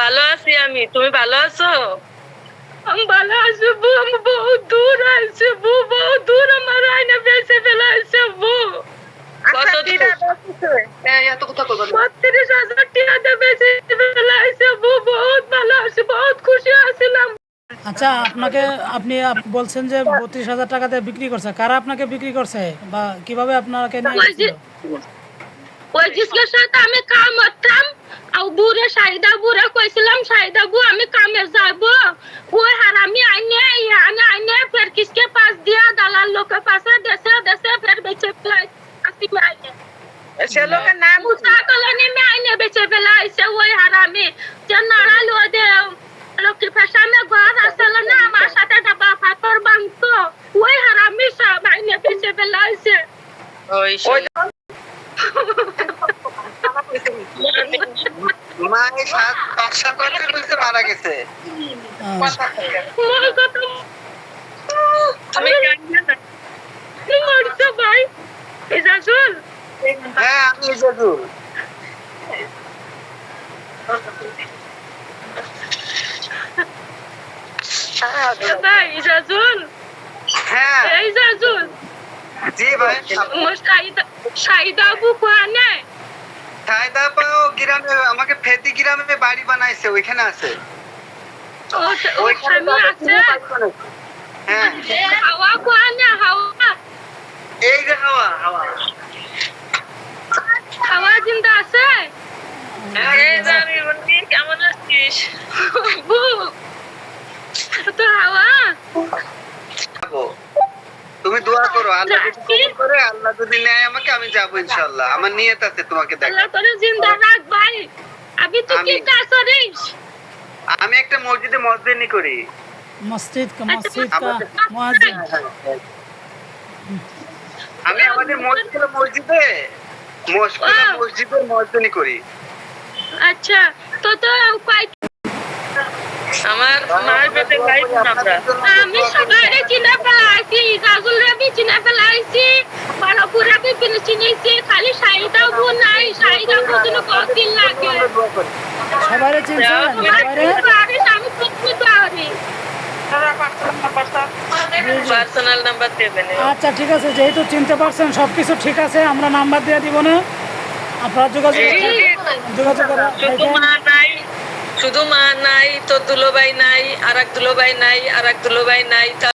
ভালো আছি আমি। তুমি ভালো আছো? আমি ভালো আছি বউ আমি বহুত দূর আছি বহুত দূর আমার আইনে বেঁচে। বত্রিশ হাজার টাকা বউ বহুত ভালো আছি বহুত খুশি আছিলাম। আচ্ছা আপনাকে আপনি বলছেন যে বত্রিশ হাজার টাকাতে বিক্রি করছে। কারা আপনাকে বিক্রি করছে? বা কীভাবে আপনাকে নিয়ে ওই জিসকের সাথে আমি কাম করতাম আর বুড়ে সাইদা বুড়ে কইছিলাম সাইদা বু আমি কামে যাব। ওই হারামি আইনে আনে আইনে ফের কিসকে পাস দিয়া? দালাল লোকের পাশে দেশে দেশে ফের বেচে ফেলাই আসি আইনে। সে লোকের নাম মুসা কলোনি মে আইনে বেচে ফেলাইছে ওই হারামি যে নড়াল ও দে লক্ষ্মী ফেসা ঘর আসলে না আমার সাথে ডাবা ফাতর বাংতো ওই হারামি সব আইনে বেচে ফেলাইছে। ওই মা এই সাত পাঁচ সাত বছর হয়েছে মারা গেছে। আহ, মোর কথা তুমি কান্না না। কি করছ ভাই। ইজাজুল হ্যাঁ আমি ইজাজুল ভাই ইজাজুল হ্যাঁ। ইজাজুল জি ভাই। মোর সাইদা সাইদা আবু কোয়ানে সাইদা গ্রামে আমাকে ফেতি গ্রামে বাড়ি বানাইছে ওইখানে আছে। আছে? হ্যাঁ। এই যে হাওয়া হাওয়া। হাওয়া জিন্দা আছে? এই যে আমি বলি, কেমন আছিস? তো হাওয়া। তুমি দোয়া করো আল্লাহ যদি কবুল করে আল্লাহ যদি নেয় আমাকে আমি যাব ইনশাল্লাহ আমার নিয়ত আছে তোমাকে দেখা আল্লাহ তোরে জিন্দা রাখ ভাই। আবি তুই কি। কাজ করিস আমি একটা মসজিদে মসজিদনি করি। মসজিদ কা মসজিদ কা মুয়াজ্জিন আমি আমাদের মসজিদে মসজিদে মস- Wow. মসজিদে মসজিদনি করি। আচ্ছা তো তো কয় আমার মার পেটে ভাই আমরা। আমি সবাই চিনে ফেলাইছি গাজুল রেবি চিনে ফেলাইছি বড়পুরা বি চিনেছি খালি সাইদা বু নাই সাইদা বু কতদিন লাগে। সবাইরে চিনছেন পারিস আমি সত্যি পারি। আচ্ছা ঠিক আছে যেহেতু চিনতে পারছেন সব কিছু ঠিক আছে আমরা নাম্বার দিয়ে দিব না। আপনারা যোগাযোগ যোগাযোগ করে শুধু মা নাই শুধু মা নাই তো দুলোবাই নাই আর এক দুলোবাই নাই আর এক দুলোবাই নাই